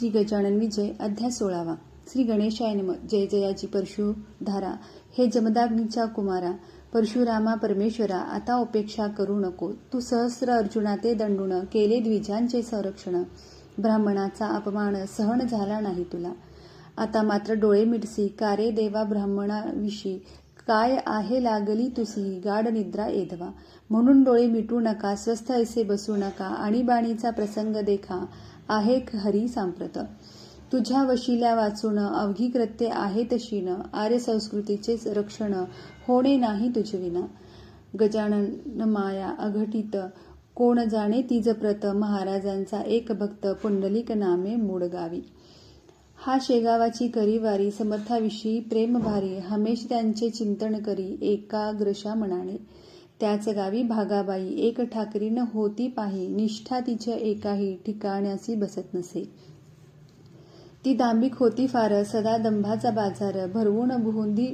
श्री गजानन विजय अध्याय सोळावा. श्री गणेशाय नम. जय जयाची परशुधारा हे जमदाग्नीच्या कुमारा. परशुरामा परमेश्वरा आता उपेक्षा करू नको. तू सहस्र अर्जुना ते दंडून केले द्विजांचे संरक्षण. ब्राह्मणाचा अपमान सहन झाला नाही तुला. आता मात्र डोळे मिटसी. कारे देवा ब्राह्मणाविषयी? काय आहे लागली तुसी गाढ निद्रा एधवा म्हणून डोळे मिटू नका. स्वस्थ ऐसे बसू नका. आणि बाणीचा प्रसंग देखा. आहे हरी सांप्रत. तुझ्या वशिल्या वाचून अवघी कृत्य आहे तशीन. आर्य संस्कृतीचे रक्षण होणे नाही तुझविना गजानन माया अघटित. कोण जाणे तिज प्रत? महाराजांचा एक भक्त पुंडलिक नामे मूडगावी. हा शेगावाची करीवारी समर्थाविषयी प्रेमभारी हमेश त्यांचे चिंतन करी एकाग्रशा मनाने. त्याच गावी भागाबाई एक ठाकरीनं होती पाही निष्ठा तिच्या एकाही ठिकाण्यासी बसत नसे. ती दांबिक होती फार सदा दंभाचा बाजार भरवून बुहुंदी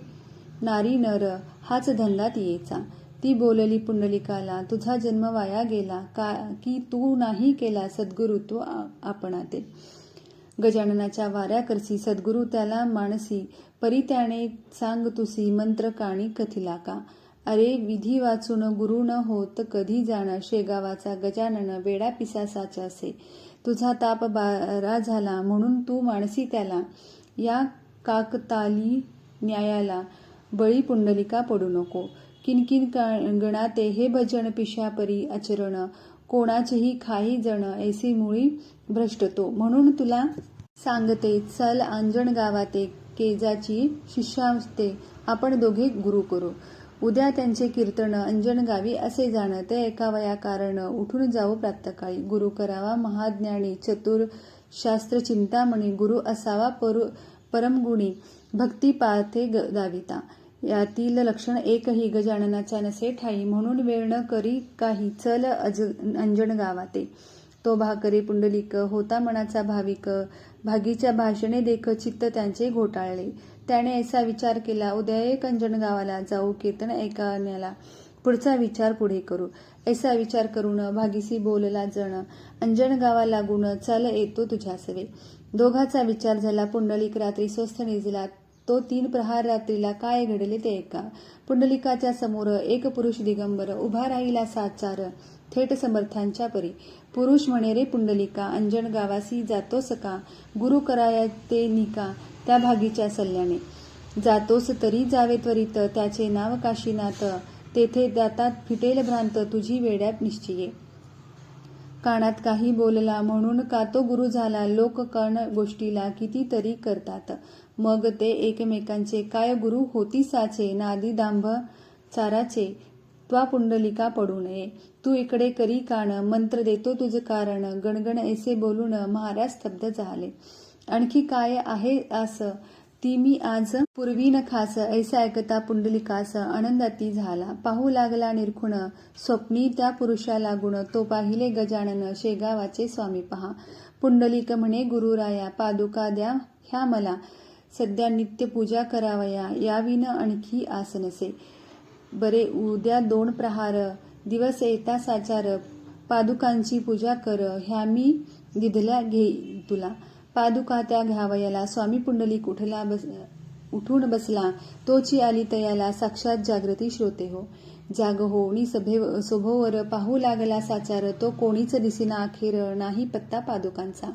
नारी नर हाच धंदा तियेचा. ती बोलली पुंडलिकाला तुझा जन्म वाया गेला का की तू नाही केला सद्गुरु तो आपणाते? गजाननाच्या वाऱ्या करसी सद्गुरु त्याला मानसी परी त्याने सांग तुसी मंत्र काणी कथिला का? अरे विधी वाचून गुरु न होत कधी जाण शेगावाचा गजानन वेडा पिसासाचा असे तुझा ताप बारा झाला म्हणून तू मानसी त्याला. या काकताली न्यायाला बळी पुंडलिका पडू नको. किनकिन गणाते हे भजन पिशापरी आचरण. कोणाचेही खाही जण ऐसी मुळी भ्रष्टतो. म्हणून तुला सांगते चल अंजण गावाते केजाची शिष्यास्ते आपण दोघे गुरु करू. उद्या त्यांचे कीर्तन अंजन गावी असे जाण ते ऐकावया कारण उठून जाऊ प्रातकाळी गुरु करावा महाज्ञानी चतुर शास्त्र चिंतामणी गुरु असावा परु परमगुणी भक्ती पाथे दाविता यातील लक्षण एकही गजाननाचा नसे ठाई. म्हणून वेळ न करी काही चल अज अंजन गावाते. तो भाकरे पुंडलिक होता मनाचा भाविक भागीच्या भाषणे देख चित्त त्यांचे घोटाळले. त्याने असा विचार केला उद्या एक अंजन गावाला जाऊ कीर्तन ऐकण्याला. पुढचा विचार पुढे करू. ऐसा विचार करून भागीसी बोलला जण अंजणगावा लागून चल येतो तुझ्या सवे दोघाचा विचार झाला. पुंडलिक रात्री स्वस्थ निजला. तो तीन प्रहार रात्रीला काय घडले ते ऐका. पुंडलिकाच्या समोर एक पुरुष दिगंबर उभा राहिला साचार थेट समर्थांच्या परी. पुरुष म्हणे रे पुंडलिका अंजन गावासी जातोस का? गुरु कराया ते निका त्या भागीच्या सल्ल्याने. जातोस तरी जावे त्वरित त्याचे नाव काशीनाथ. तेथे दातात फिटेल भ्रांत तुझी वेड्यात निश्चये. कानात काही बोलला म्हणून का तो गुरु झाला? लोक कण गोष्टीला कितीतरी करतात. मग ते एकमेकांचे काय गुरु होती साचे नादी दांभ चाराचे. त्वा पुंडलिका पडू नये. तू इकडे करी काण मंत्र देतो तुझं कारण गणगण ऐसे बोलून महाराज स्तब्ध झाले. आणखी काय आहे आस ती मी आज पूर्वी न खास ऐसा ऐकता पुंडलिकास आनंदाती झाला. पाहू लागला निरखुण स्वप्नी त्या पुरुषा लागून तो पाहिले गजानन शेगावाचे स्वामी पहा. पुंडलिक म्हणे गुरुराया पादुका द्या ह्या मला. सध्या नित्य पूजा करावया याविन आणखी आस नसे बरे उद्या दोन प्रहार दिवस येता साचार पादुकांची पूजा कर ह्या मी दिधल्या घे तुला. पादुका त्या घ्यावयाला स्वामी पुंडलिक उठला बस उठून बसला. तोची आली तयाला साक्षात जागृती श्रोते हो. जाग होणी सभे सभोवर पाहू लागला साचार. तो कोणीच दिसेना अखेर नाही पत्ता पादुकांचा.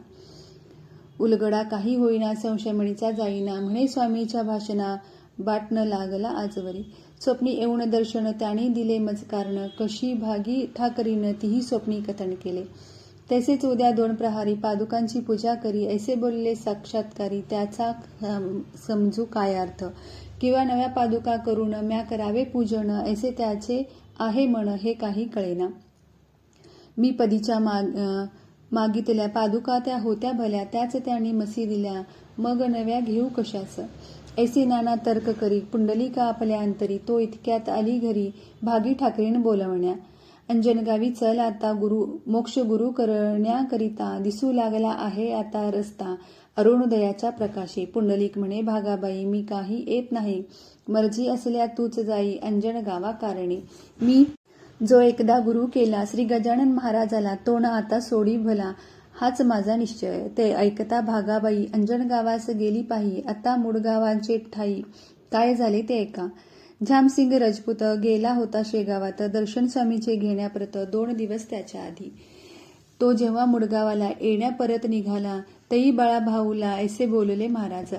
उलगडा काही होईना संशयमणीचा जाईना. म्हणे स्वामीच्या भाषणा बाट न लागला आजवरी. स्वप्नी येऊन दर्शन त्याने दिले मज कारण कशी भागी ठाकरीनं तीही स्वप्नी कथन केले. तसेच उद्या दोन प्रहारी पादुकांची पूजा करी. ऐसे बोलले साक्षात्कारी. त्याचा समजू काय अर्थ? किंवा नव्या पादुका करून म्या करावे पूजन? ऐसे त्याचे आहे म्हण हे काही कळेना. मी पदीच्या माग मागितल्या पादुका त्या होत्या भल्या. त्याच त्याने मसी दिल्या. मग नव्या घेऊ कशास? ऐसे नाना तर्क करी पुंडलिका आपल्या अंतरी तो इतक्यात आली घरी भागी ठाकरीन बोलवण्या. अंजनगावी चल आता गुरु मोक्ष गुरु करण्याकरिता दिसू लागला आहे आता रस्ता. अरुणोदयाच्या प्रकाशी पुंडलिक म्हणे भागाबाई मी काही येत नाही. मर्जी असल्या तूच जाई अंजन गावा कारणी. मी जो एकदा गुरु केला श्री गजानन महाराजाला तो ना आता सोडी भला. हाच माझा निश्चय. ते ऐकता भागाबाई अंजणगावास गेली पाही आता मुडगावांचे ठाई. काय झाले ते ऐका. झामसिंग रजपूत गेला होता शेगावात दर्शन स्वामीचे घेण्याप्रत दोन दिवस त्याच्या आधी. तो जेव्हा मुडगावाला येण्या परत निघाला तई बाळा भाऊला ऐसे बोलले महाराज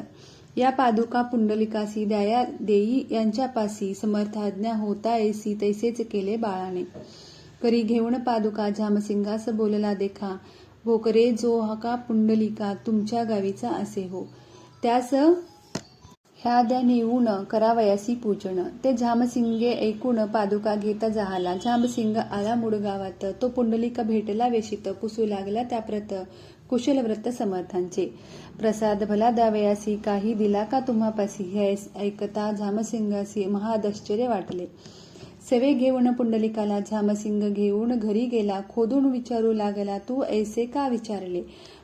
या पादुका पुंडलिकासी द्याया देई यांच्यापासी समर्थाज्ञा होता ऐसी तैसेच केले बाळाने. करी घेऊन पादुका झामसिंगास बोलला देखा. हो भोकरे जो हका पुंडलिका तुमच्या गावीचा असे हो. त्यास ह्या द्या नेऊन करावयासी पूजन. ते झामसिंगे ऐकून पादुका घेता जाहाला. झामसिंग आला मुडगावात तो पुंडलिका भेटला वेशित. पुसू लागला त्याप्रत कुशल व्रत समर्थांचे. प्रसाद भला द्यावयासी. काही दिला का तुम्हापासी? हे ऐकता झामसिंगासी महादश्चर्य वाटले. सेवे घेऊन पुंडलिकाला झामसिंग घेऊन घरी गेला खोदून विचारू लागला तू ऐसे का विचारले?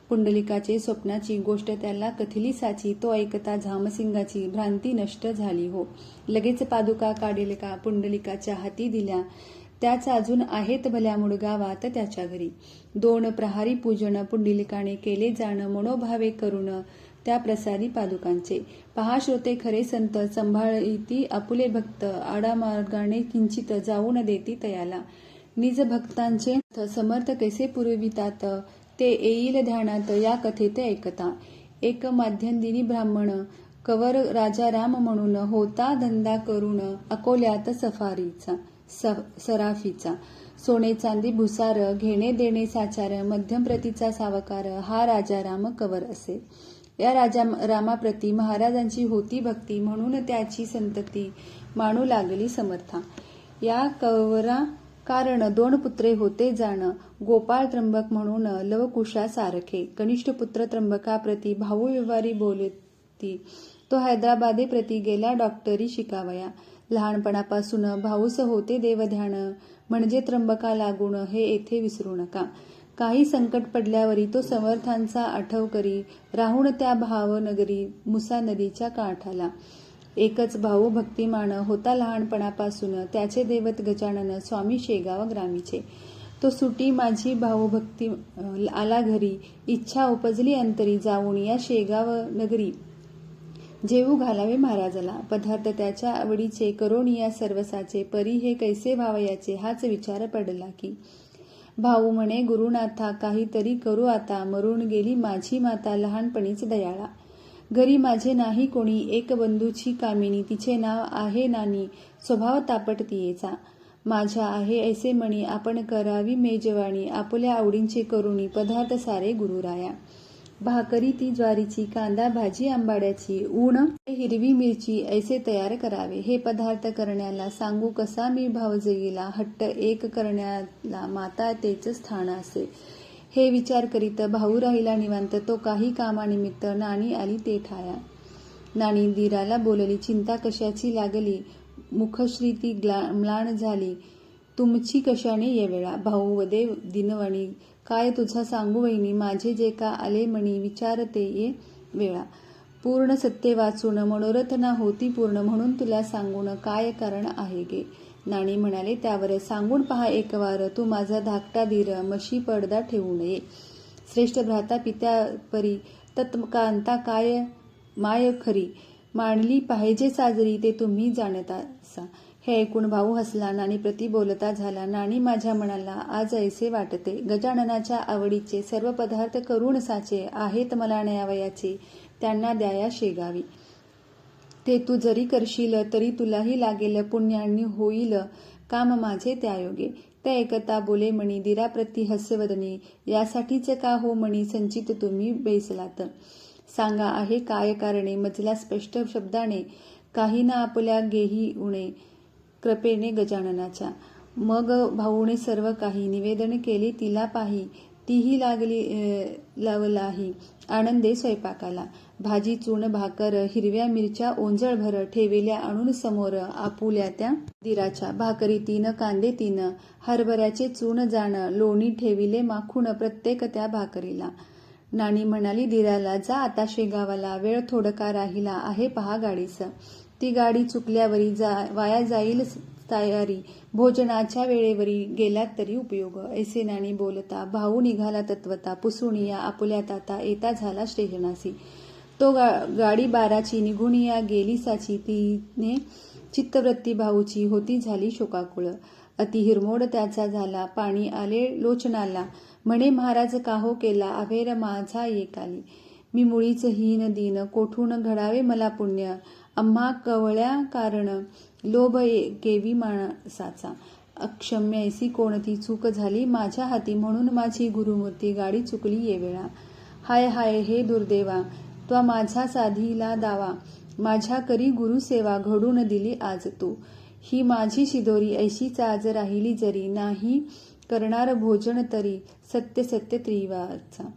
पुंडलिकाचे स्वप्नाची गोष्ट त्याला कथिली साची तो ऐकता झामसिंगाची भ्रांती नष्ट झाली हो. लगेच पादुका काढील का? पुंडलिकाच्या हाती दिल्या. त्याच अजून आहेत भल्या मुडगावात त्याच्या घरी. दोन प्रहारी पूजन पुंडलिकाने केले जाणं मनोभावे करून त्या प्रसादी पादुकांचे पहा श्रोते खरे संत संभाळीती आपुले भक्त आडामार्गाने किंचित जाऊन देती तयाला. निज भक्तांचे समर्थ कैसे पुरवितात? ते येईल ध्यानात या कथेत ऐकता. एक माध्यंदिनी ब्राह्मण कवर राजा राम म्हणून होता धंदा करून अकोल्यात सफारीचा स- सराफीचा. सोने चांदी भुसार घेणे देणे साचार मध्यम प्रतीचा सावकार हा राजाराम कवर असे. या राजा रामाप्रती महाराजांची होती भक्ती म्हणून त्याची संतती मानू लागली समर्था. या कवरा कारण दोन पुत्रे होते जाण गोपाळ त्र्यंबक म्हणून लवकुशा सारखे. कनिष्ठ पुत्र त्र्यंबकाप्रती भाऊ व्यवहारी बोलती तो हैदराबादे प्रती गेला डॉक्टरी शिकावया. लहानपणापासून भाऊस होते देवध्यान म्हणजे त्र्यंबका लागून हे येथे विसरू नका. काही संकट पडल्यावरी तो समर्थांचा आठव करी राहून त्या भावनगरी मुसा नदीच्या काठाला. एकच भाऊ भक्तिमान होता लहानपणापासून त्याचे दैवत गजानन स्वामी शेगाव ग्रामीचे. तो सुटी माझी भाऊ भक्ती आला घरी इच्छा उपजली अंतरी जाऊन या शेगाव नगरी. जेवू घालावे महाराजाला पदार्थ त्याच्या आवडीचे करोनिया सर्वसाचे परी हे कैसे व्हावयाचे हाच विचार पडला की. भाऊ म्हणे गुरुनाथा काहीतरी करू आता. मरून गेली माझी माता लहानपणीच दयाळा. घरी माझे नाही कोणी एक बंधूची कामिनी. तिचे नाव आहे नानी. स्वभाव तापटतीयेचा. माझ्या आहे ऐसे म्हणी. आपण करावी मेजवाणी आपल्या आवडींचे करुणी. पदार्थ सारे गुरुराया. भाकरी ती ज्वारीची कांदा भाजी आंबाड्याची ऊन हिरवी मिरची ऐसे तयार करावे. हे पदार्थ करण्याला सांगू कसा मी भावजईला हट्ट एक करण्याला माता तेच स्थान असे. हे विचार करीत भाऊ राहिला निवांत. तो काही कामानिमित्त नाणी आली ते ठाया. नाणी दिराला बोलली चिंता कशाची लागली? मुखश्री ती ग्ला- म्लाण झाली. तुमची कशाने येवेळा? भाऊ वदे दिनवणी काय तुझा सांगू वहिनी? माझे जे का आले म्हणी विचारते ये वेळा. पूर्ण सत्य वाचून मनोरथ ना होती पूर्ण म्हणून तुला सांगून काय कारण आहे गे? नाणी म्हणाले त्यावर सांगून पहा एक वार तू माझा धाकटा धीर मशी पडदा ठेवू नये. श्रेष्ठ भ्राता पित्या परी तत्कांता काय माय खरी मांडली पाहिजे साजरी ते तुम्ही जाणता असा हे ऐकून भाऊ हसला नाणी प्रति बोलता झाला नाणी माझ्या मनाला आज ऐसे वाटते. गजाननाच्या आवडीचे सर्व पदार्थ करून साचे आहेत मला न्यावयाचे त्यांना द्याया शेगावी. ते तू जरी करशील तरी तुलाही लागेल पुण्यानी होईल काम माझे त्यायोगे. त्या एकता बोले म्हणी दिराप्रती हस्यवदनी यासाठीच का हो म्हणी संचित तुम्ही बेसलात. सांगा आहे काय कारणे? मजला स्पष्ट शब्दाने काही ना आपल्या गेही उणे. कृपेने गजाननाच्या. मग भाऊने सर्व काही निवेदन केले तिला पाही तीही लागली लावलाही. आनंदे स्वयंपाकाला. भाजी चूण भाकर हिरव्या मिरच्या ओंजळभर ठेविल्या आणून समोर आपुल्या त्या दिराच्या भाकरी तीन कांदे तीन हरभऱ्याचे चूण जाण लोणी ठेविले माखून प्रत्येक त्या भाकरीला. नाणी म्हणाली दिराला जा आता शेगावाला. वेळ थोडका राहिला आहे पहा गाडीस ती गाडी चुकल्यावरी जा वाया जाईल तयारी. भोजनाच्या वेळेवरी गेलात तरी उपयोग. ऐसे नाणी बोलता भाऊ निघाला तत्वता पुसुणिया आपुल्या ताता येता झाला स्टेशनासी. तो गा गाडी बाराची निघुणिया या गेली साची तिने चित्तवृत्ती भाऊची होती झाली शोकाकुळ. अति हिरमोड त्याचा झाला पाणी आले लोचनाला. म्हणे महाराज काहो केला अभेर माझा एकाली मी मुळीच हीन दिन कोठून घडावे मला पुण्य? आम्हा कवळ्या कारण लोभ ये- केवी माणसाचा. अक्षम्य ऐसी कोणती चूक झाली? माझ्या हाती म्हणून माझी गुरुमूर्ती गाडी चुकली ये वेळा. हाय हाय हे दुर्देवा त्वा माझा साधीला दावा. माझ्या करी गुरुसेवा घडून दिली आज तू. ही माझी शिदोरी ऐशीच आज राहिली जरी नाही करणार भोजन तरी सत्य सत्य त्रिवाचा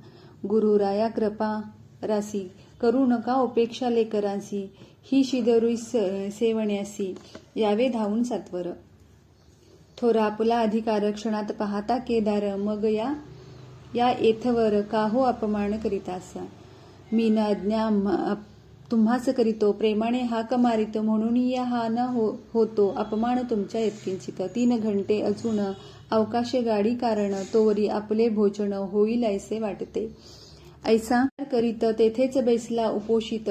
गुरुराया कृपा रासी करू नका उपेक्षा लेकरांसी. ही शिदरुई स- सेवण्यासी. यावे धावून सात्वर. थोरा आपला अधिकार क्षणात पाहता केदार मग या या येथवर काहो अपमान करीतासा. मी न अज्ञा आम्हा- तुम्हास करीतो. प्रेमाने हाक मारितो म्हणून या हा न हो होतो. अपमान तुमच्या इतकिंचित. तीन घंटे अजून अवकाशे गाडी कारण तोवरी आपले भोजन होईल ऐसे वाटते. ऐसा करीत तेथेच बैसला उपोषित.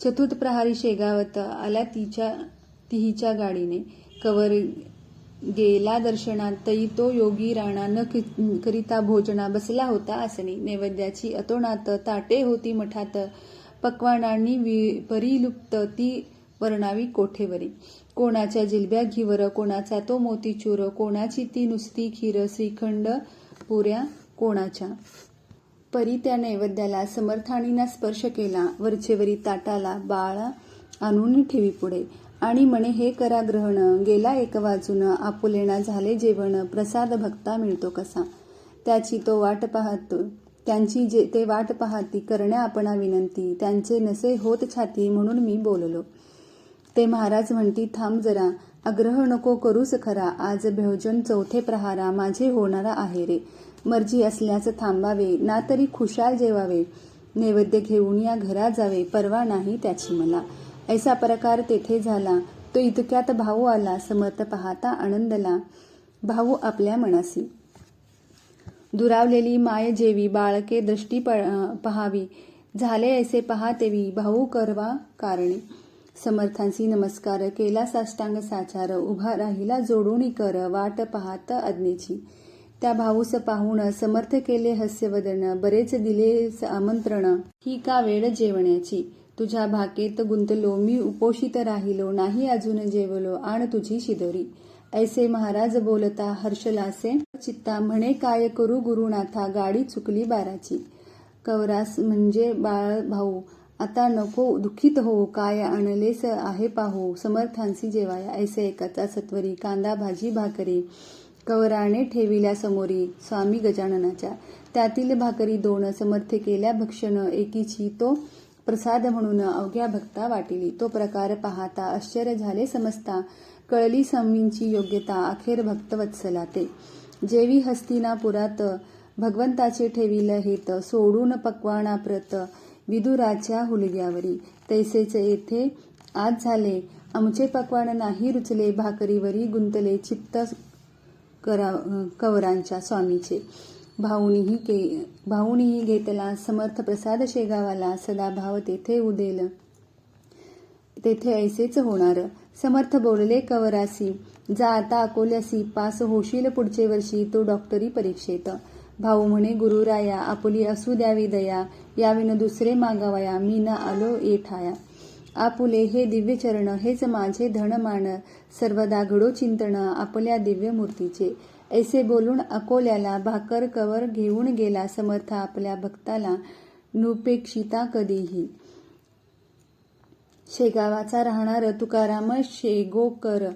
चतुर्थ प्रहारी शेगावत आला तिच्या तिहीच्या गाडीने. कवर गेला दर्शनात तई तो योगी राणा न करिता भोजना बसला होता आसनी नैवेद्याची अतोनात ताटे होती मठात. पक्वानांनी वि- परिलुप्त ती वर्णावी कोठेवरी. कोणाच्या जिलब्या घिवर कोणाचा तो मोतीचूर कोणाची ती नुसती खीर श्रीखंड पुऱ्या कोणाच्या? परी त्या नैवेद्याला समर्थानीना स्पर्श केला. वरचेवरी ताटाला बाळा आणून ठेवी पुढे. आणि म्हणे हे करा ग्रहण. गेला एक वाजून. आपुलेणा झाले जेवण. प्रसाद भक्ता मिळतो कसा? त्याची तो वाट पाहतो त्यांची जे ते वाट पाहती करण्या आपणा विनंती. त्यांचे नसे होत छाती म्हणून मी बोललो. ते महाराज म्हणती थांब जरा. आग्रह नको करूस खरा. आज भोजन चौथे प्रहारा माझे होणारा आहे रे. मर्जी असल्याचं थांबावे ना तरी खुशाल जेवावे. नैवेद्य घेऊन या घरात जावे परवा नाही त्याची मला. ऐसा प्रकार तेथे झाला. तो इतक्यात भाऊ आला समर्थ पाहता आनंदला. भाऊ आपल्या मनासी दुरावलेली माय जेवी बाळके दृष्टी प- पहावी. झाले ऐसे पहातेवी भाऊ करवा कारणे. समर्थांसी नमस्कार केला साष्टांग साचार. उभा राहिला जोडून कर वाट पाहत अज्ञेची. त्या भाऊस पाहून समर्थ केले हस्यवदन बरेच दिले आमंत्रण. ही का वेळ जेवण्याची? तुझ्या भाकेत गुंतलो मी उपोषित राहिलो नाही अजून जेवलो आण तुझी शिदोरी. ऐसे महाराज बोलता हर्षलासे चित्ता म्हणे काय करू गुरुनाथा गाडी चुकली बाराची. कवरास म्हणजे बाळ भाऊ आता नको दुखित हो काय आणलेस आहे पाहू समर्थांसी जेवाया. ऐसे एकाचा सत्वरी कांदा भाजी भाकरी. कवराने ठेविल्या समोरी स्वामी गजाननाच्या. त्यातील भाकरी दोन समर्थ केल्या भक्षण एकीची. तो प्रसाद म्हणून अवघ्या भक्ता वाटिली. तो प्रकार पाहता आश्चर्य झाले समजता कळली स्वामींची योग्यता अखेर भक्तवत्सला ते जेवी हस्तिनापुरात भगवंताचे ठेविल हेत सोडून पक्वाना प्रत विदुराच्या हुलग्यावरी. तैसेचे येथे आज झाले. आमचे पक्वान नाही रुचले भाकरीवरी गुंतले चित्त करा कवरांच्या स्वामीचे. भाऊनीही के भाऊनीही घेतला समर्थ प्रसाद शेगावाला सदा भाव तेथे उदेल. तेथे ऐसेच होणार. समर्थ बोलले कवरासी जा आता अकोल्यासी पास होशील पुढचे वर्षी तो डॉक्टरी परीक्षेत. भाऊ म्हणे गुरुराया आपुली असू द्यावी दया याविन दुसरे मागावया मी न आलो येठाया. आपुले हे दिव्य चरण हेच माझे धनमान सर्वदा घडो चिंतन आपल्या दिव्य मूर्तीचे. ऐसे बोलून अकोल्याला भाकर कवर घेऊन गेला समर्थ आपल्या भक्ताला नुपेक्षिता कधीही. शेगावाचा राहणार तुकाराम शेगोकर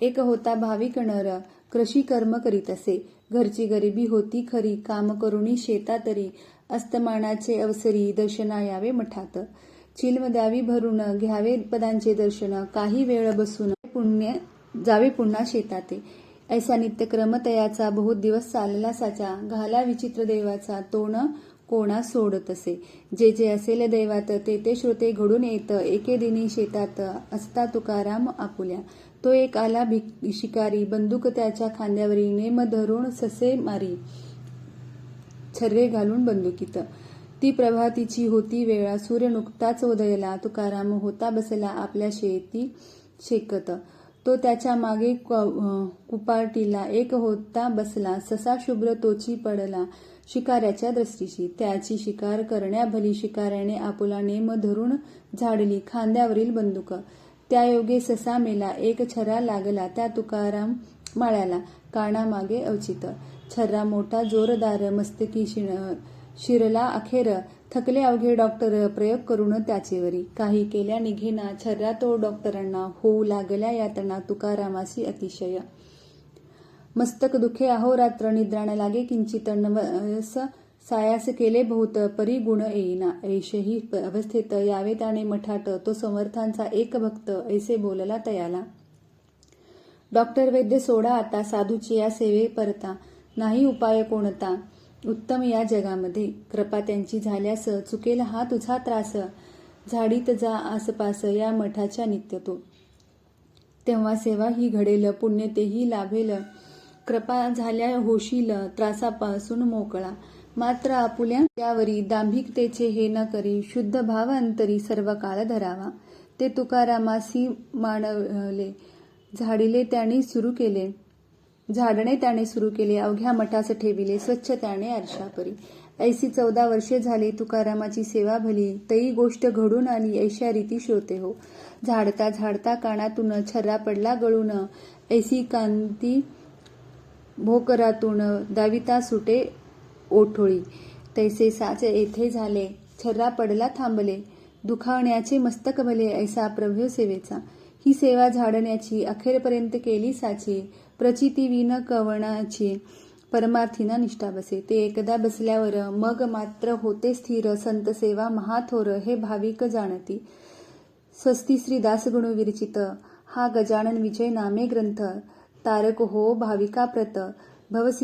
एक होता भाविक नर कृषी कर्म करीत असे. घरची गरिबी होती खरी काम करुणी शेता तरी अस्तमानाचे अवसरी दर्शना यावे मठात. चिल्म द्यावी भरून घ्यावे पदांचे दर्शन. काही वेळ बसून पुण्य जावे पुन्हा शेताते. ऐसा नित्यक्रम तयाचा बहुत दिवस चालला साचा. घाला विचित्र देवाचा तोण कोणा सोडत असे जे जे असेल दैवात ते ते श्रोते घडून येत. एके दिनी शेतात असता तुकाराम आपुल्या. तो एक आला भिक शिकारी. बंदूक त्याच्या खांद्यावरी नेम धरून ससे मारी. छर्रे घालून बंदुकीत. ती प्रभातीची होती वेळा. सूर्य नुकताच उदयला तुकाराम होता बसला आपल्या शेती शेकत. तो त्याच्यामागे क- कुपाटीला एक होता बसला. ससा शुभ्र तोची पडला शिकाऱ्याच्या दृष्टीशी. त्याची शिकार करण्या भली शिकाऱ्याने आपुला नेम धरून झाडली खांद्यावरील बंदूक. त्या योगे ससा मेला. एक छरा लागला त्या तुकाराम माळ्याला. कानामागे अवचित. छर्रा मोठा जोरदार मस्तकी शिण शिरला अखेर थकले अवघे डॉक्टर प्रयोग करून त्याचेवरी. काही केल्या निघेना छर्रा तो डॉक्टरांना होऊ लागल्या यातना तुकारामासी अतिशय. मस्तक दुखे अहोरात्र निद्राण लागे किंचित नवस सायास केले बहुत परी गुण येईना. ऐशही अवस्थेत यावे त्याने मठात तो समर्थांचा एक भक्त ऐसे बोलला तयाला. डॉक्टर वैद्य सोडा आता साधूची या सेवे परता नाही उपाय कोणता? उत्तम या जगामध्ये. कृपा त्यांची झाल्यास चुकेल हा तुझा त्रास झाडीत जा आसपास या मठाच्या नित्य तो तेव्हा सेवा ही घडेल पुण्य तेही लाभेल. कृपा झाल्या होशील त्रासापासून मोकळा. मात्र आपुल्या त्यावरी दांभिकतेचे हे न करी शुद्ध भाव अंतरी सर्व काळ धरावा. ते तुकारामासी मानवले झाडीले त्याने सुरू केले. झाडणे त्याने सुरू केले. अवघ्या मठास ठेविले. स्वच्छ त्याने आरशापरी ऐसी चौदा वर्षे झाली तुकारामाची सेवा भली. तई गोष्ट घडून आली. ऐशा रीती श्रोते हो. झाडता झाडता कानातून छर्रा पडला गळून. ऐसी कांती भोकरातून दाविता सुटे ओठोळी. तैसे साच येथे झाले. छर्रा पडला थांबले. दुखावण्याचे मस्तक भले. ऐसा प्रभू सेवेचा. ही सेवा झाडण्याची अखेरपर्यंत केली साची. प्रचिती विन कवणाची परमार्थीना निष्ठा बसे. ते एकदा बसल्यावर मग मात्र होते स्थिर. संत सेवा महाथोर हे भाविक जाणती. स्वस्ती श्री दासगुणू विरचित. हा गजानन विजय नामे ग्रंथ. तारक हो भाविका प्रत भवसी